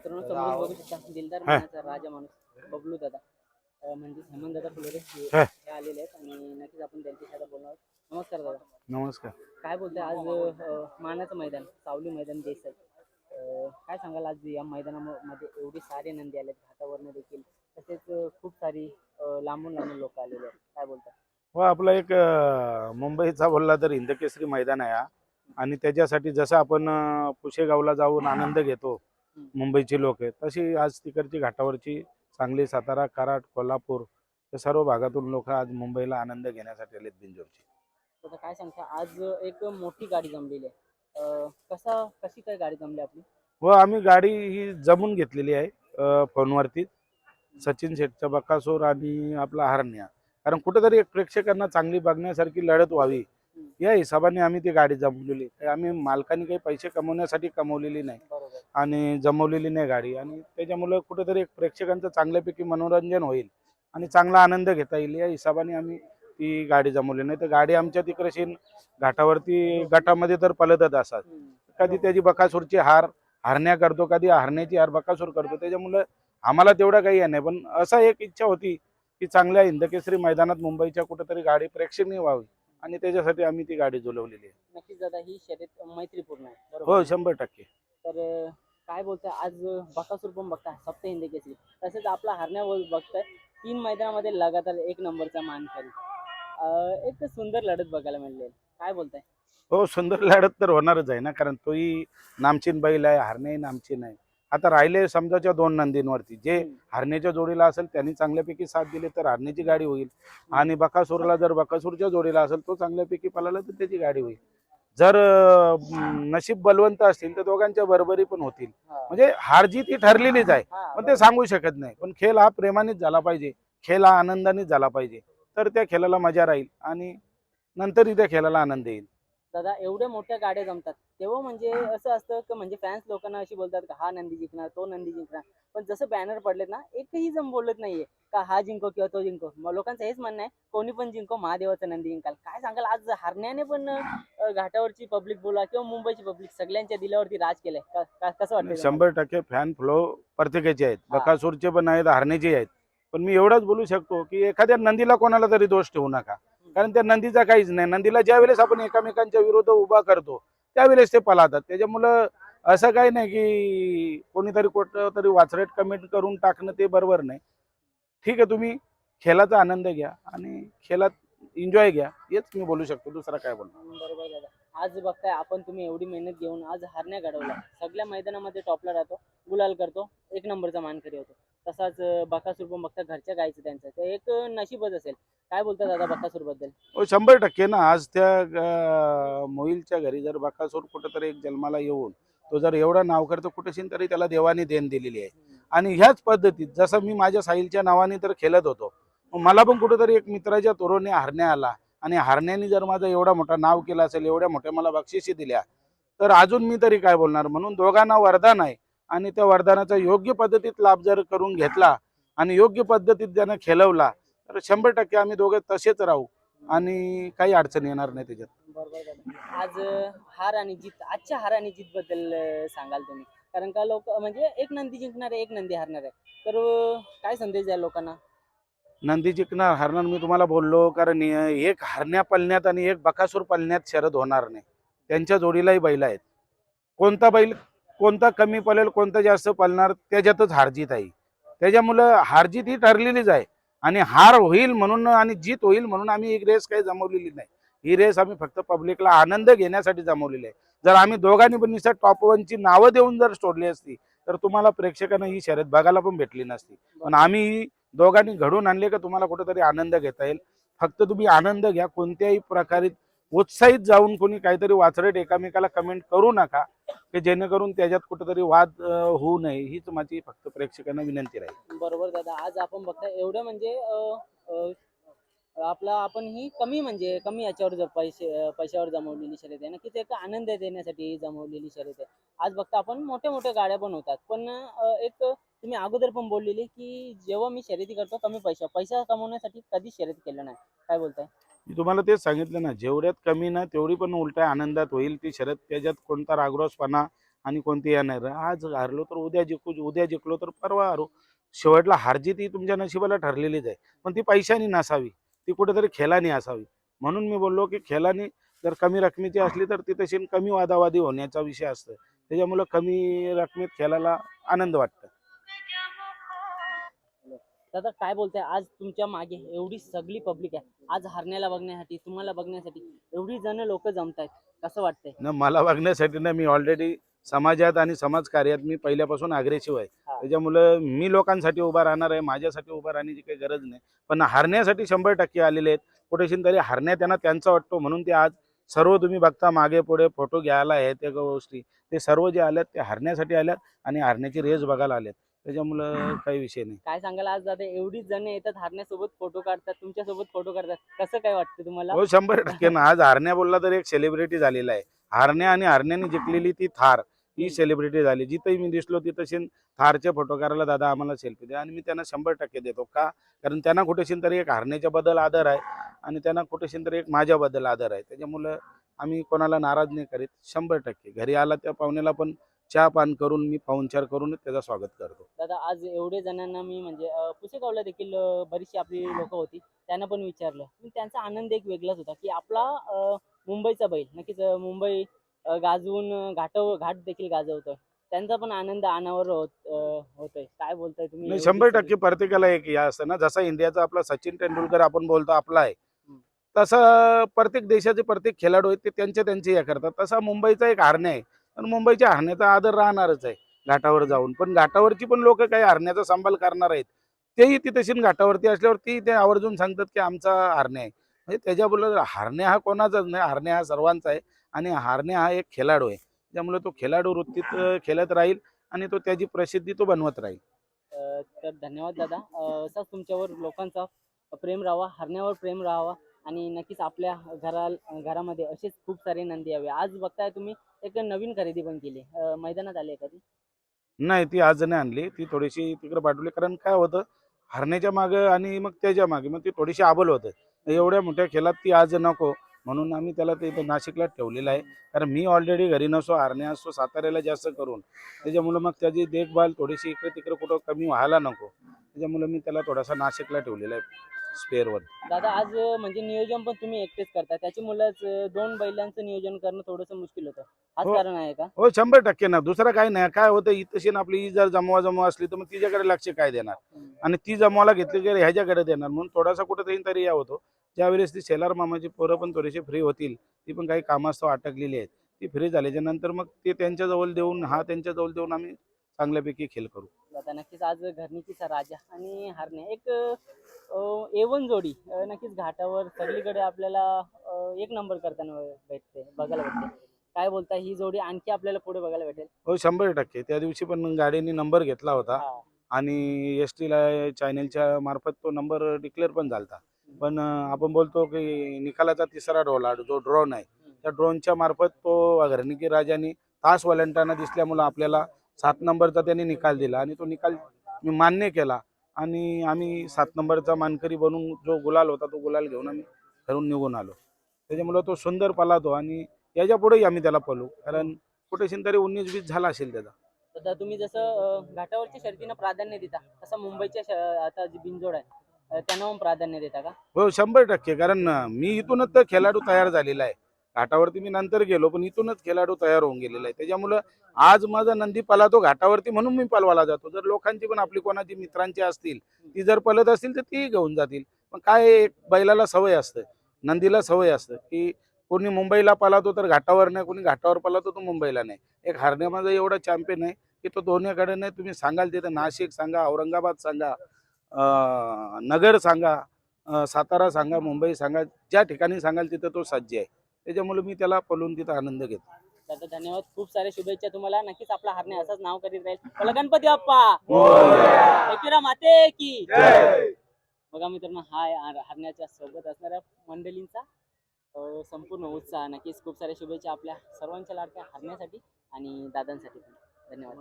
मित्रांनो समोर बघू शकता दिलदार मनाचा राजा माणूस बबलू दादा. म्हणजे हेमंत दादा फुलोरे हे हा. हे आलेले आहेत आणि नक्कीच आपण त्यांच्याशी आता बोलणार आहोत. नमस्कार दादा. नमस्कार. काय बोलताय आज मानाचं मैदान सावली मैदान देसाई. काय सांगाल आज या मैदानामध्ये एवढी सारे नंदी आलेत घाटावरनं देखील. तसेच खूप सारी लांबून लांबून लोक आलेले आहेत. काय बोलताय? व आपला एक मुंबईचा बोलला तर हिंदकेसरी मैदान आहे हा. आणि त्याच्यासाठी जसं आपण पुशेगावला जाऊन आनंद घेतो मुंबईची लोक तशी आज तिकडची घाटावरची सांगली सातारा कराड कोल्हापूर या सर्व भागातून लोक आज मुंबईला आनंद घेण्यासाठी आलेत बिंजोरची काय सांगता आज एक मोठी गाडी जमलेली आहे. कसा कशी काय गाडी जमली आपली? व आम्ही गाडी ही जमून घेतलेली आहे फोनवरती. सचिन शेठचा बकासूर आणि आपला हरण्या. कारण कुठेतरी एक प्रेक्षकांना चांगली बघण्यासारखी लढत व्हावी. या हिशोबाने आम्ही ती गाडी जमवलेली आम्ही मालकाने काही पैसे कमवण्यासाठी कमवलेली नाही. आणि जमवलेली नाही गाडी. आणि त्याच्यामुळं कुठेतरी एक प्रेक्षकांचं चांगल्यापैकी मनोरंजन होईल आणि चांगला आनंद घेता येईल. या हिशोबाने आम्ही ती गाडी जमवली. नाही तर गाडी आमच्या तिकडे शेण घाटावरती गटामध्ये तर पलतच असतात. कधी त्याची बकासूरची हार हारण्या करतो कधी हारण्याची हार बकासूर करतो. त्याच्यामुळं आम्हाला तेवढं काही नाही. पण असा एक इच्छा होती की चांगल्या हिंदकेसरी मैदानात मुंबईच्या कुठेतरी गाडी प्रेक्षणीय व्हावी आणि त्याच्यासाठी आम्ही ती गाडी जुलवलेली आहे. नक्कीच दादा ही शर्यत मैत्रीपूर्ण आहे. हो शंभर टक्के. तर काय बोलताय आज बकासूर पण बघताय सप्त हिंदी केसरी. तसेच आपला हरण्या बघताय तीन मैदानामध्ये लगातार एक नंबरचा मानकरी अं, एक सुंदर लढत बघायला मिळले. काय बोलताय? हो सुंदर लढत तर होणारच आहे ना कारण तोही नामचीन बैल आहे हरणे नामचीन आहे. आता राहिले समजाच्या दोन नंदींवरती जे हम्म. हरण्याच्या जोडीला असेल त्यांनी चांगल्यापैकी साथ दिली तर हरण्याची गाडी होईल. आणि बकासूरला जर बकासूरच्या जोडीला असेल तो चांगल्यापैकी पळाला तर त्याची गाडी होईल. जर नशीब बलवंत असतील तर दोघांच्या बरोबरी पण होतील. म्हणजे हार जीत ही ठरलेलीच आहे. पण ते सांगू शकत नाही. पण खेळ हा प्रेमानेच झाला पाहिजे. खेळ हा आनंदानेच झाला पाहिजे. तर त्या खेळाला मजा राहील आणि नंतरही त्या खेळाला आनंद येईल. दादा एवढ्या मोठ्या गाड्या जमतात. तेव्हा म्हणजे असं असतं की म्हणजे फॅन्स लोकांना अशी बोलतात का हा नंदी जिंकणार तो नंदी जिंकणार. पण जसं बॅनर पडलेत ना एकही जण बोलत नाहीये का हा जिंको किंवा तो जिंको. मग लोकांचं हेच म्हणणं आहे कोणी पण जिंको महादेवाचा नंदी जिंकाल. काय सांगाल आज हरण्याने पण घाटावरची पब्लिक बोला किंवा मुंबईची पब्लिक सगळ्यांच्या दिल्यावरती राज केलंय. कसं वाटतं शंभर टक्के फॅन फ्लो प्रत्येकाचे आहेत. बकासूरचे पण आहेत हरण्याचे आहेत. पण मी एवढंच बोलू शकतो की एखाद्या नंदीला कोणाला तरी दोष ठेवू नका. कारण त्या नंदीचा काहीच नाही. नंदीला ज्या वेळेस आपण एकामेकांच्या विरोध उभा करतो त्यावेळेस ते पलातात. त्याच्यामुळं असं काही नाही की कोणीतरी कुठं तरी वाचरेट कमेंट करून टाकणं ते बरोबर नाही. ठीक आहे तुम्ही खेळाचा आनंद घ्या आणि खेळात एन्जॉय घ्या. हेच मी बोलू शकतो. दुसरा काय बोलणार? बरोबर दादा आज बघताय आपण तुम्ही एवढी मेहनत घेऊन आज हरण्या घडवल्या. सगळ्या मैदानामध्ये टॉपला राहतो गुलाल करतो एक नंबरचा मानकरी होतो. तसाच बकासूर पण बघता घरच्या गायचं त्यांचं. ते एक नशीबच असेल. काय बोलता दादा बकासूरबद्दल हो शंभर टक्के ना. आज त्या मोहिलच्या घरी जर बकासूर कुठंतरी एक जन्माला येऊन तो जर एवढं नाव करतो कुठेशीन तरी त्याला देवाने देण दिलेली आहे. आणि ह्याच पद्धतीत जसं मी माझ्या साहिलच्या नावाने तर खेळत होतो मला पण कुठेतरी एक मित्राच्या तोरोने हारण्या आला. आणि हारण्याने जर माझं एवढा मोठा नाव केलं असेल एवढ्या मोठ्या मला बक्षिसी दिल्या तर अजून मी तरी काय बोलणार? म्हणून दोघांना वरदान आहे आणि त्या वरदानाचा योग्य पद्धतीत लाभ जर करून घेतला आणि योग्य पद्धतीत ज्यानं खेळवला तर शंभर टक्के आम्ही दोघे तसेच राहू आणि काही अडचण येणार नाही त्याच्यात. बरोबर आज हार आणि जीत आजच्या हार आणि जीत बद्दल सांगाल तुम्ही. कारण का लोक म्हणजे एक नंदी जिंकणार आहे एक नंदी हारणार. आहे तर काय संदेश द्याल लोकांना? नंदी जिंकणार हारणार मी तुम्हाला बोललो कारण एक हरण्या पळण्यात आणि एक बकासूर पळण्यात शरद होणार नाही. त्यांच्या जोडीलाही बैल आहेत. कोणता बैल कोणता कमी पळेल कोणता जास्त पळणार त्याच्यातच हारजीत आहे. त्याच्यामुळं हारजीत ही ठरलेलीच आहे. आणि हार होईल म्हणून आणि जीत होईल म्हणून आम्ही एक रेस काही जमवलेली नाही. ही रेस आम्ही फक्त पब्लिकला आनंद घेण्यासाठी जमवलेली आहे. जर आम्ही दोघांनी पण निसट टॉप वनची नावं देऊन जर सोडली असती तर तुम्हाला प्रेक्षकांना ही शर्यत बघायला पण भेटली नसती. पण आम्ही ही दोघांनी घडून आणले का तुम्हाला कुठेतरी आनंद घेता येईल. फक्त तुम्ही आनंद घ्या कोणत्याही प्रकारे उत्साहित जाऊन कोणी काहीतरी वाचरट एकामेकाला कमेंट करू नका की जेणेकरून त्याच्यात कुठेतरी वाद होऊ नये हीच माझी फक्त प्रेक्षकांना विनंती राहील. बरोबर दादा आज आपण बघताय एवढं म्हणजे आपला आपण ही कमी म्हणजे कमी याच्यावर जर पैसे पैशावर जमवलेली शर्यत आहे की एक आनंद देण्यासाठी जमवलेली शर्यत आहे. आज बघता आपण मोठ्या मोठ्या गाड्या पण होतात पण एक तुम्ही अगोदर पण बोललेली की जेव्हा मी शर्यती करतो कमी पैसा. पैसा कमवण्यासाठी कधीच शर्यत केलं नाही. काय बोलताय? मी तुम्हाला तेच सांगितलं ना जेवढ्यात कमी ना तेवढी पण उलट्या आनंदात होईल. ती शरद त्याच्यात कोणता रागरोसपणा आणि कोणती येणार आज हारलो तर उद्या जिंकू उद्या जिंकलो तर परवा हारू. शेवटला हारजीत ही तुमच्या नशिबाला ठरलेलीच आहे. पण ती पैशाने नसावी. ती कुठेतरी खेळानी असावी. म्हणून मी बोललो की खेळानी जर कमी रकमेची असली तर ती तशी कमी वादावादी होण्याचा विषय असतो त्याच्यामुळं कमी रकमेत खेळायला आनंद वाटतं. दादा काय बोलताय? आज तुमच्या मागे एवढी सगळी पब्लिक आहे. आज हरण्याला बघण्यासाठी तुम्हाला बघण्यासाठी एवढी जण लोक जमतायत. कसं वाटतंय? न मला बघण्यासाठी ना मी ऑलरेडी समाजात आणि समाजकार्यात मी पहिल्यापासून अग्रेसिव्ह आहे. त्याच्यामुळं मी लोकांसाठी उभा राहणार आहे माझ्यासाठी उभा राहण्याची काही गरज नाही. पण हारण्यासाठी शंभर टक्के आलेले आहेत. कुठेशी तरी हारण्यात त्यांना त्यांचा वाटतो म्हणून ते आज सर्व तुम्ही बघता मागे पुढे फोटो घ्यायला आहे त्या गोष्टी. ते सर्व जे आल्यात ते हारण्यासाठी आल्यात आणि हारण्याची रेस बघायला आल्यात त्याच्यामुळं काही विषय नाही. काय सांगाल आज दादा? एवढीच जण येतात हरण्यासोबत फोटो काढतात तुमच्यासोबत फोटो काढतात. कसं काय वाटतं तुम्हाला? हो शंभर टक्के ना. आज हारण्या बोलला तर एक सेलिब्रिटी झालेला आहे. हारण्या आणि हारण्याने जिंकलेली ती थार ही सेलिब्रिटी झाली. जिथंही मी दिसलो तिथं थारचे फोटो करायला दादा आम्हाला सेल्फी द्या. आणि मी त्यांना शंभर टक्के देतो. का? कारण त्यांना कुठेशीन तरी एक हारण्याच्या बद्दल आदर आहे आणि त्यांना कुठेशीन तरी एक माझ्याबद्दल आदर आहे. त्याच्यामुळं आम्ही कोणाला नाराज नाही करीत. शंभर टक्के. घरी आला त्या पाहुण्याला पण चहा पान करून मी पाहुणचार करून त्याचं स्वागत करतो. दादा आज एवढे जणांना मी म्हणजे अं, पुसेगावला देखील अं, बरीचशी आपली लोक होती. त्यांना पण विचारलं. पण त्यांचा आनंद एक वेगळाच होता की आपला अं, मुंबईचा बैल नक्कीच अं, मुंबई अं, गाजवून अं, घाटव घाट देखील गाजवतोय. त्यांचा पण आनंद अनावर होत अं, होतोय. काय बोलताय तुम्ही? नाही एवढी शंभर सगळी- टक्के प्रत्येकाला एक या असतं ना जसा इंडियाचा आपला सचिन तेंडुलकर आपण बोलतो आपला आहे. तसं प्रत्येक देशाचे प्रत्येक खेळाडू आहेत ते त्यांचे त्यांचे हे करतात. तसा मुंबईचा एक हारणे आहे. पण मुंबईच्या हरण्याचा आदर राहणारच आहे घाटावर जाऊन. पण घाटावरची पण लोक काही हरण्याचा सांभाळ करणार आहेत. तेही ती तशी घाटावरती असल्यावर ती ते आवर्जून सांगतात की आमचा हारणे आहे. म्हणजे त्याच्याबरोबर हारणे हा कोणाचाच नाही हारणे हा सर्वांचा आहे आणि हारणे हा एक खेळाडू आहे. त्यामुळे तो खेळाडू वृत्तीत खेळत राहील आणि तो त्याची प्रसिद्धी तो बनवत राहील. तर धन्यवाद दादा. अं, असाच तुमच्यावर लोकांचा प्रेम राहावा हरण्यावर प्रेम राहावा आणि नक्कीच आपल्या घरा घरामध्ये असेच खूप सारे नंदी यावे. आज बघताय तुम्ही एक नवीन खरेदी पण केली. अं, मैदानात आली आहे कधी नाही ती आज नाही आणली. ती थोडीशी तिकडे पाठवली. कारण काय होतं हरण्याच्या मागं आणि मग त्याच्यामागे मग ती थोडीशी आबल होतं. एवढ्या मोठ्या खेळात ती आज नको. म्हणून आम्ही त्याला ते इथं नाशिकला ठेवलेलं आहे. कारण मी ऑलरेडी घरी नसो हरणे असतो साताऱ्याला जास्त करून. त्याच्यामुळं मग त्याची देखभाल थोडीशी इकडे तिकडे कुठं कमी व्हायला नको. त्याच्यामुळं मी त्याला थोडासा नाशिकला ठेवलेला आहे. स्पेअरवर दादा आज म्हणजे नियोजन पण तुम्ही एकटेच करता त्याच्यामुळेच अं, दोन बैलांचं नियोजन करणं थोडंसं मुश्किल होतं. हाच हो. कारण आहे का? हो शंभर टक्के ना. दुसरं काही नाही. काय होतं ही तशी ना आपली ही जर जमवा जमवा असली तर मग तिच्याकडे लक्ष काय देणार? आणि ती जमवायला घेतली की ह्याच्याकडे देणार. म्हणून थोडासा कुठेतरी तरी या होतो. ज्यावेळेस ती शेलार मामाची पोरं पण थोडीशी फ्री होतील ती पण काही कामास्तव अटकलेली आहेत. ती फ्री झाल्याच्यानंतर मग ते त्यांच्याजवळ देऊन हा त्यांच्याजवळ देऊन आम्ही चांगल्यापैकी खेळ करू. दादा नक्कीच आज घरणीचा राजा आणि हारणे. एक एवन जोडी नक्कीच घाटावर सगळीकडे आपल्याला एक नंबर करताना भेटते बघायला भेटते. काय बोलता ही जोडी आणखी आपल्याला पुढे बघायला भेटेल. हो शंभर टक्के. त्या दिवशी पण गाडीने नंबर घेतला होता. आणि एस टीला चॅनेलच्या मार्फत तो नंबर डिक्लेअर पण झालता. पण आपण बोलतो की निकालाचा तिसरा ड्रोला जो ड्रोन आहे त्या ड्रोनच्या मार्फत तो घरणिकी राजाने तास वलंटाना दिसल्यामुळं आपल्याला सात नंबरचा त्यांनी निकाल दिला आणि तो निकाल मी मान्य केला. आणि आम्ही सात नंबरचा मानकरी बनून जो गुलाल होता तो गुलाल घेऊन आम्ही घरून निघून आलो. त्याच्यामुळं तो सुंदर पलातो आणि याच्या पुढेही आम्ही त्याला पळू कारण कुठेशीन तरी उन्नीस वीस झाला असेल त्याचा. आता तुम्ही जसं घाटावरच्या शर्तीनं प्राधान्य देता तसं मुंबईच्या आता जी बिनजोड आहे त्यांना प्राधान्य देता का? हो शंभर टक्के. कारण मी इथूनच तर खेळाडू तयार झालेला आहे. घाटावरती मी नंतर गेलो पण इथूनच खेळाडू तयार होऊन गेलेला आहे. त्याच्यामुळं आज माझा नंदी पाला तो घाटावरती म्हणून मी पलवाला जातो. जर लोकांची पण आपली कोणाची मित्रांची असतील ती जर पलत असतील तर तीही घेऊन जातील. पण काय एक बैलाला सवय असतं नंदीला सवय असतं की कोणी मुंबईला पलातो तर घाटावर नाही कोणी घाटावर पलातो तर मुंबईला नाही. एक हारण्या माझा एवढा चॅम्पियन आहे की तो दोन्हीकडे नाही तुम्ही सांगाल तिथं नाशिक सांगा औरंगाबाद सांगा नगर सांगा सातारा सांगा मुंबई सांगा ज्या ठिकाणी सांगाल तिथं तो सज्ज आहे. त्याच्यामुळे मी त्याला पळून तिथं आनंद घेतो. दादा धन्यवाद. खूप साऱ्या शुभेच्छा तुम्हाला. नक्कीच आपला हारणे असंच नाव करीत राहील. बोला गणपती बाप्पा! एकविरा माते की! बघा मित्रांनो हा हारण्याच्या सोबत असणाऱ्या मंडळींचा संपूर्ण उत्साह. नक्कीच खूप साऱ्या शुभेच्छा आपल्या सर्वांच्या लाडक्या हारण्यासाठी आणि दादांसाठी पण. धन्यवाद.